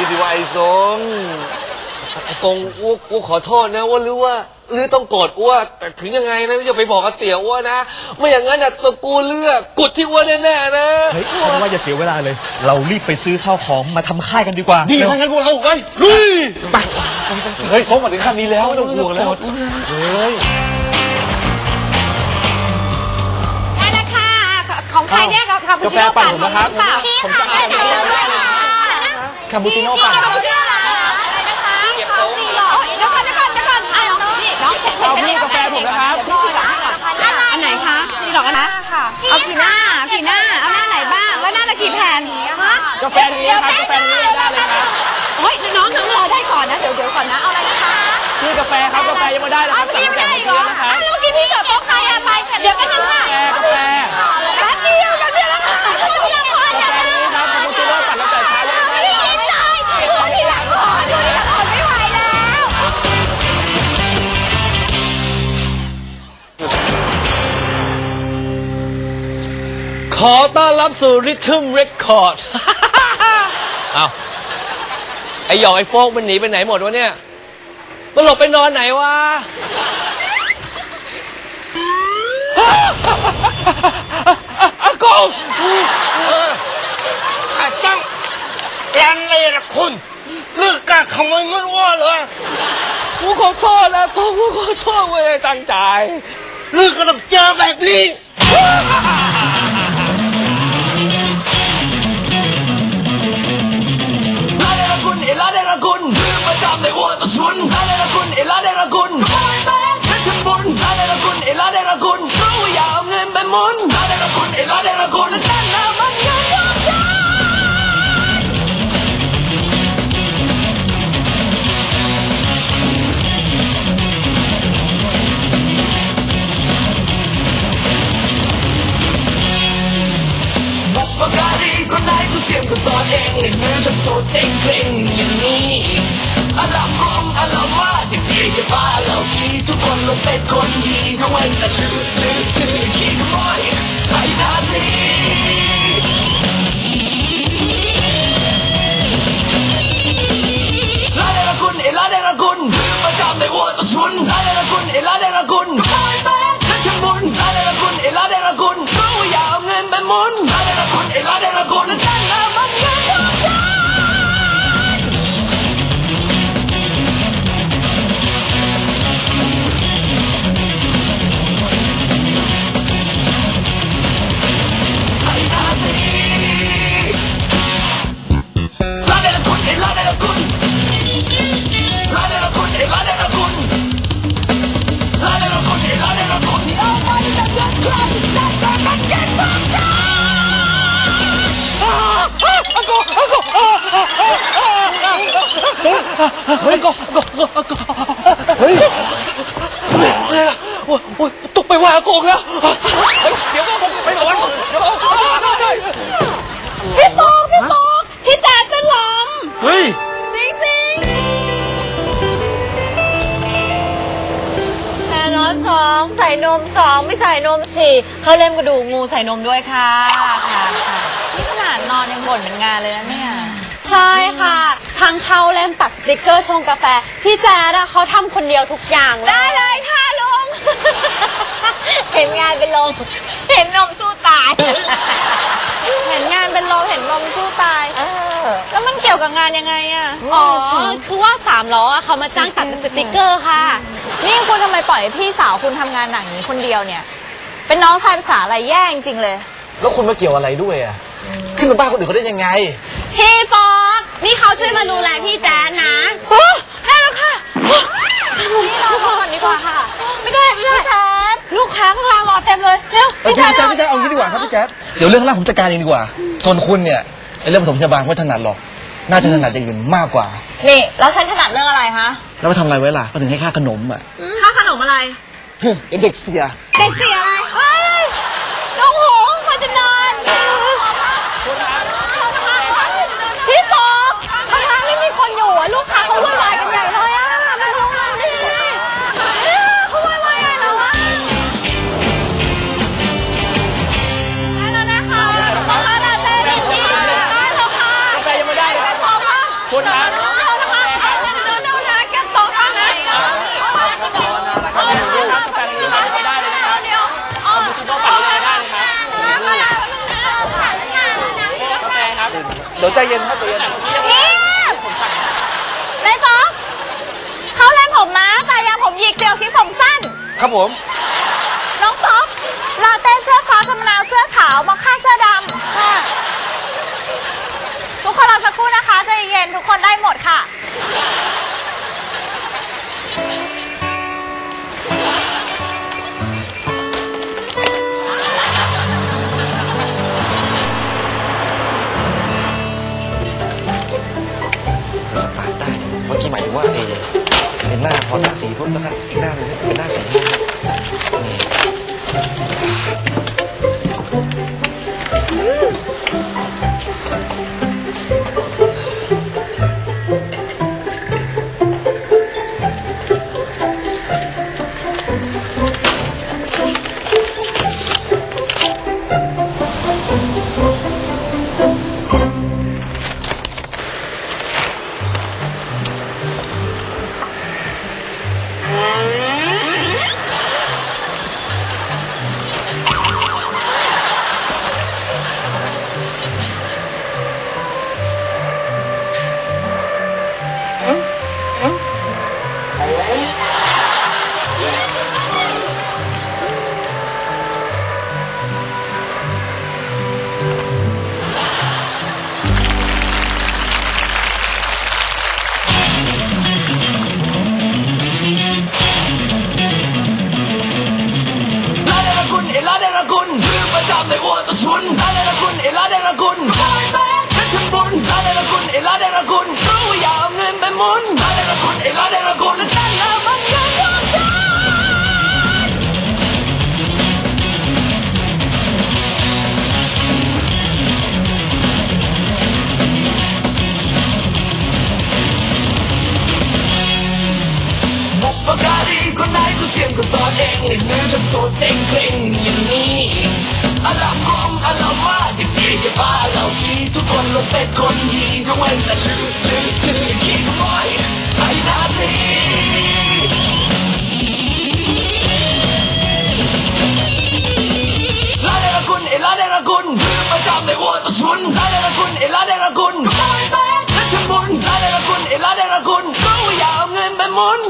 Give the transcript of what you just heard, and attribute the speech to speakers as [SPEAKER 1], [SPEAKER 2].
[SPEAKER 1] นี้สิว่าไอ้สง
[SPEAKER 2] ไอ้กงอ้วอ้วขอโทษนะว่าหรือว่าหรือต้องโกรธอ้วแต่ถึงยังไงนะจะไปบอกกับเตี๋ยอ้วนะ ไม่อย่างนั้นน่ะตัวกูเลือกกุดที่อ้วแน่ๆนะ
[SPEAKER 3] เฮ้ยฉันว่าอย่าเสียเวลาเลย เรารีบไปซื้อข้าวของมาทำค่ายกันดีกว่า
[SPEAKER 1] ดี
[SPEAKER 3] เร็ว
[SPEAKER 1] ถ้างั้นพวกเราไปลุยไปเฮ้ยสงมาถึงขั้นนี้แล้วไม่ต้องห่วงแล้วเฮ้ย
[SPEAKER 4] ได้แล้วค่ะ ของใครเนี่ยกับคาปูชิโน่ปั่นของหรือเปล่าพี่ค่ะได้เดี๋ยวด้วย ค่ะ
[SPEAKER 3] คาปูชิโน่ปั่น
[SPEAKER 4] คาปูชิโน่อะไรนะคะเขาสีหลอดเดี๋ยวก่อนเดี๋ยวก่อนเดี๋ยวก่อนอะนี่น้องเช็ดเช็ดเช็ดกาแฟผมนะครับเดี๋ยวพี่สีหลอดให้ก่อนอันไหนคะสีหลอดกันนะเอากี่หน้ากี่หน้าเอาหน้าไหนบ้างแล้วหน้าละกี่แผ่นฮะ
[SPEAKER 5] กาแฟนี้ครับกาแฟนี้ได้เลยครับ
[SPEAKER 4] โอ้ยน้องน้องรอได้ก่อนนะเดี๋ยวเดี๋ยวก่อนนะเอาอะไรนะคะ
[SPEAKER 5] นี่กาแฟครับกาแฟยังไม่ได้เลยค
[SPEAKER 4] เอา
[SPEAKER 5] รับ
[SPEAKER 4] เมื่อกี้ไม่ได้อีกเหรอ
[SPEAKER 5] นะครั
[SPEAKER 4] อ้าวแล้วเมื่อกี้พี่กับโต๊ะใครอะไปเดี๋ยวก็จะค่ะ
[SPEAKER 5] กาแฟ
[SPEAKER 4] แป๊บเดียวแป๊บเดียวแล้วค่ะ
[SPEAKER 2] ขอต้อนรับสู่ริทึมเรคคอร์ด เอาไอหยองไอโฟกมันหนีไปไหนหมดวะเนี่ย มันหลบไปนอนไหนวะ อากง
[SPEAKER 1] อาซังยังไงล่ะคุณเลือกการขโมยเงินวัวเหรอ
[SPEAKER 2] กูขอโทษนะกูกูขอโทษไม่ได้ตั้งใจ
[SPEAKER 1] เลือกก็ต้องเจอแบบนี้
[SPEAKER 6] เซ็งเกรงอย่างนี้อาลามกงอาลามว่าจะเกลียดบ้าเหล่านี้ทุกคนลงเป็นคนดียกเว้นแต่ลือลือลือขี้ขโมยไอ้นาทีลาเดรคุณเอลาเดรคุณลืมประจำในอ้วนต้องชุนลาเดรคุณเอลาเดรคุณ โอ้ย
[SPEAKER 2] โอ้ยตกไปว่าอากงแล้ว
[SPEAKER 5] เดี๋ยวก็ส่งไปก่อนเดี๋ยว
[SPEAKER 4] พี่โฟกพี่โฟกพี่แจ๊ดเป็นลม
[SPEAKER 1] เฮ้ย
[SPEAKER 4] จริงจริง
[SPEAKER 7] แม่น้อยสองใส่นมสองไม่ใส่นมสี่เขาเล่มกระดูกงูใส่นมด้วยค่ะค่ะค่ะนี่ขนาดนอนยังบ่นเป็นงานเลยนะเนี่ย
[SPEAKER 4] ใช่ค่ะ ทั้งเข้าเล่มตัดสติกเกอร์ชงกาแฟ พี่แจ๊ดอะเขาทำคนเดียวทุกอย่างเลย
[SPEAKER 7] ได้เลยค่ะลุง เห็นงานเป็นลม เห็นนมสู้ตาย
[SPEAKER 4] เห็นงานเป็นลมเห็นลมสู้ตาย
[SPEAKER 7] เออ
[SPEAKER 4] แล้วมันเกี่ยวกับงานยังไงอะอ๋อ คือว่าสามล้ออะเขามาจ้างตัดเป็นสติกเกอร์ค่ะ
[SPEAKER 7] นี่คุณทำไมปล่อยให้พี่สาวคุณทำงานหนังนี้คนเดียวเนี่ย เป็นน้องชายภาษาอะไรแย่จริงๆเลย
[SPEAKER 6] แล้วคุณมาเกี่ยวอะไรด้วยอะ ขึ้นมาบ้านคนอื่นเขาได้ยังไง
[SPEAKER 4] พี่ฟอ กนี่เขาช่วยมาดูแลพี่แจ๊ดนะได้แล้วค่ะฉันนี่รอก่อนดีกว่าค่ะ
[SPEAKER 7] ไม่ได้ไม่ได้แจ๊ด
[SPEAKER 4] ลูกค้าข้างล่างรอเต็มเลยเร็ว
[SPEAKER 6] เออพี่แจ๊คพี่แจ๊คเอางี้ดีกว่าครับพี่แจ๊คเดี๋ยวเรื่องข้างล่างผมจัดการเองดีกว่า ส่วนคุณเนี่ยไอ้เรื่องผสมพยาบาลไม่ถนัดหรอก น่าจะถนัดอย่างอื่นมากกว่า
[SPEAKER 7] นี่แล้วฉันถนัดเรื่องอะไรคะ
[SPEAKER 6] แล้วมาทำอะไรไว้ล่ะ ก็ถึงให้ค่าขนมอะ
[SPEAKER 4] ค่าขนมอะไร
[SPEAKER 6] เฮ้ยเดี๋ยวเด็กเสีย
[SPEAKER 4] เด็กเสียอะไร เดี๋ยวใจ
[SPEAKER 5] เย็นครับใจเย็น
[SPEAKER 7] เงียบนายฟองเขาเล่นผมนะแต่ยังผมหยิกเดียวคิดผมสั้น
[SPEAKER 1] ครับผม
[SPEAKER 7] น้องฟอกลาเต้เสื้อฟ้ากับมะนาวเสื้อขาวมาค่าเสื้อดำค่ะทุกคนรอสักครู่นะคะใจเย็นทุกคนได้หมดค่ะ
[SPEAKER 1] หมายถึงว่าเอเป็นหน้าพอหน้าสีปุ๊บแล้วก็อีกหน้าหนึงเป็นหน้าสีม่วง
[SPEAKER 6] ลา คนไหนก็เสียงกูสอนเองในมือทำตัวเซ็งเคร่งอย่างนี้อารมณ์กลอารมณ์มาจะเกลียดบ้าเหล่านี้ทุกคนลงเป็นคนดียกเว้นแต่ลืดลืดลืออย่างนี้ก็ไม่ไอ้นาดีลาเดรกุลเอลาเดรกุลลืมประจำในอ้วนตะชุนลาเดรกุลเอลาเดรกุลก็ได้แฟนและทำบุญลาเดรกุลเอลาเดรกุลกู้อย่าเอาเงินไปมุน